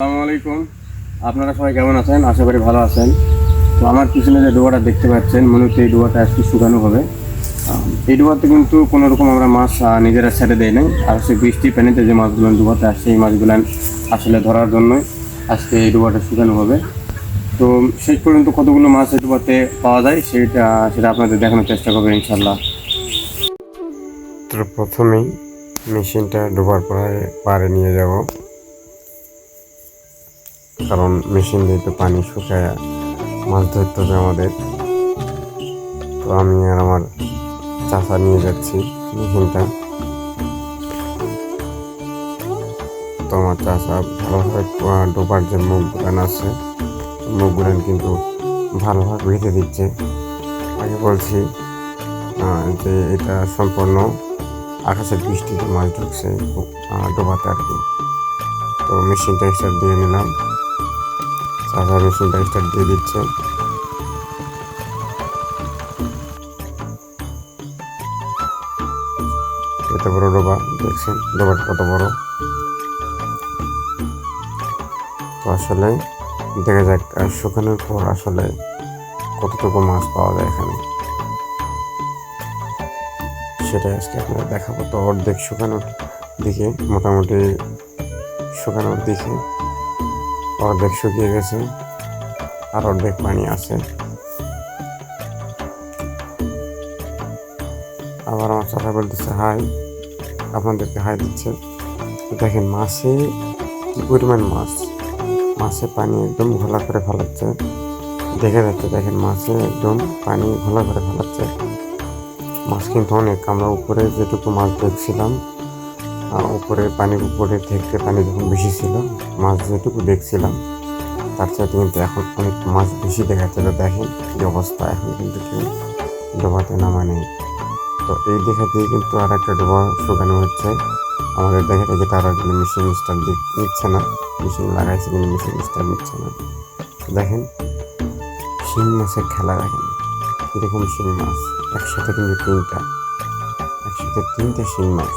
আসসালামু আলাইকুম। আপনারা সবাই কেমন আছেন? আশা করি ভালো আছেন। তো আমার পিছনে যে ডোয়াটা দেখতে পাচ্ছেন মনে হচ্ছে এই ডোবাটা আজকে শুকানো হবে। এই ডোবাতে কিন্তু কোনো রকম আমরা মাছ নিজেরা ছেড়ে দেয় নাই। আর সে বৃষ্টি পানিতে যে মাছগুলো ডোবাতে আসছে এই মাছগুলো আসলে ধরার জন্যই আজকে এই ডোবাটা শুকানো হবে। তো শেষ পর্যন্ত কতগুলো মাছ এই ডোবাতে পাওয়া যায়, সেটা সেটা আপনাদের দেখানোর চেষ্টা করব ইনশাল্লাহ তো প্রথমেই মেশিনটা ডোবার পরে পারে নিয়ে যাব। কারণ মেশিন দিয়ে তো পানি শুকায়, মাছ ধরতে হবে আমাদের, তো আমি আর আমার চাষা নিয়ে যাচ্ছি মেশিনটা। তো আমার চাষা ভালোভাবে ডোবার যে মুখ গুলান আছে মুখ গুলান কিন্তু ভালোভাবে বেঁধে দিচ্ছে। আগে বলছি যে এটা সম্পূর্ণ আকাশের বৃষ্টিতে মাছ ঢুকছে ডোবাতে আর কি। তো মেশিনটা স্টার্ট দিয়ে নিলাম। চাষা মেশিনটা স্টার্ট দিয়ে দিচ্ছে এত বড় ডোবা, দেখছেন? ডোবাটা কত বড়? তো আসলে দেখা যাক শুকানোর পর আসলে কতটুকু মাছ পাওয়া যায় এখানে। সেটাই আজকে আপনাদের দেখাবো। তো অর্ধেক শুকানোর দিকে, মোটামুটি শুকানোর দিকে অর্ধেক শুকিয়ে গেছে আর অর্ধেক পানি আছে। আবার আমার চাচা বলতেছে, হাই, আপনাদেরকে হাই দিচ্ছে। দেখেন, মাছে কি পরিমাণ মাছ? মাছে পানি একদম ঘোলা করে ফেলাচ্ছে। দেখে যাচ্ছে, দেখেন, মাছে একদম পানি ঘোলা করে ফেলাচ্ছে। মাছ কিন্তু অনেক। আমরা উপরে যেটুকু মাছ দেখছিলাম উপরে পানির উপরে থেকে পানি যখন বেশি ছিল, মাছ যেটুকু দেখছিলাম, তার চাইতে কিন্তু এখন অনেক মাছ বেশি দেখাচ্ছে তো দেখেন কি অবস্থা, এখন কিন্তু কেউ ডোবাতে নামা নেই। তো এই দেখা দিয়ে কিন্তু আর একটা ডোবা শুকানো হচ্ছে। আমাদের দেখা থেকে তারা কিন্তু মেশিন স্টার্ট নিচ্ছে না। মেশিন লাগাইছে কিন্তু মেশিন স্টার্ট নিচ্ছে না। দেখেন, শিং মাছের খেলা দেখেন। কীরকম শিং মাছ। একসাথে কিন্তু তিনটা। একসাথে তিনটে শিং মাছ।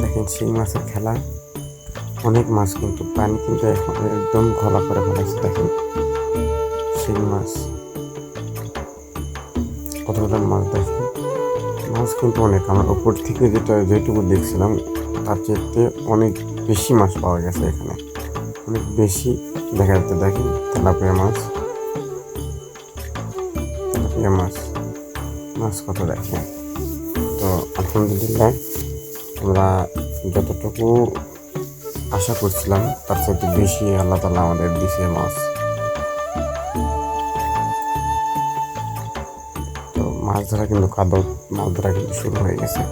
দেখেন শিং মাছের খেলা। অনেক মাছ কিন্তু পানি কিন্তু এখন একদম ঘোলা করে ফেলেছে, দেখেন। শিং মাছ। কতগুলো মাছ, দেখেন। মাছ কিন্তু অনেক। আমার উপর থেকে যেটা, যেটুকু দেখছিলাম, তার চেয়ে অনেক বেশি মাছ পাওয়া গেছে এখানে। অনেক বেশি দেখা যাচ্ছে, দেখেন, তেলাপিয়া মাছ। তেলাপিয়া মাছ। মাছ কত দেখেন? তো আলহামদুলিল্লাহ আমরা যতটুকু আশা করছিলাম, তার চাইতে বেশি আল্লাহ তালা আমাদের দিছে মাছ। তো মাছ ধরা কিন্তু কাদ মাছ ধরা কিন্তু শুরু হয়ে গেছে।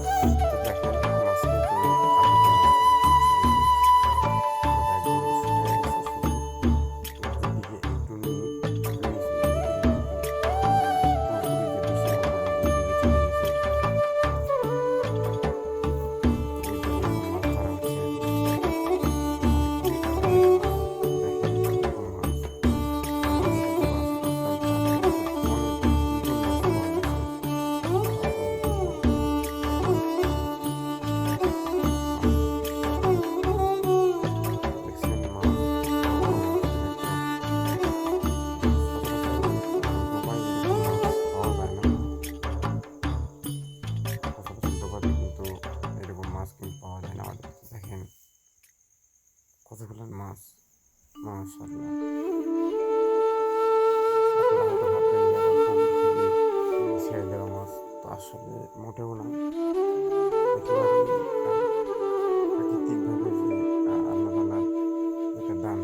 কতগুলো মাছ এই ছেড়ে দেওয়া মাছ তো আসলে মোটেও না। প্রাকৃতিকভাবে যে আল্লাহ যেটা দান,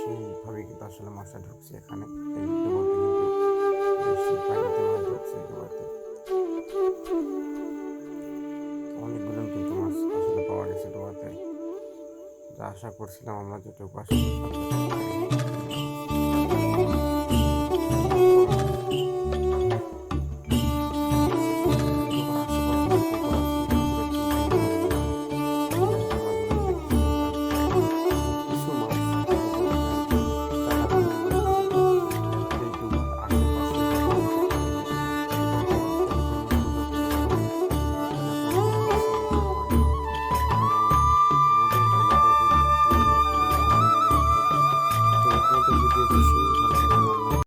সেইভাবে কিন্তু আসলে মাছটা ঢুকছে এখানে। এই কিন্তু মাছ ঢুকছে আশা করছিলাম আমরা যেটুকু আশা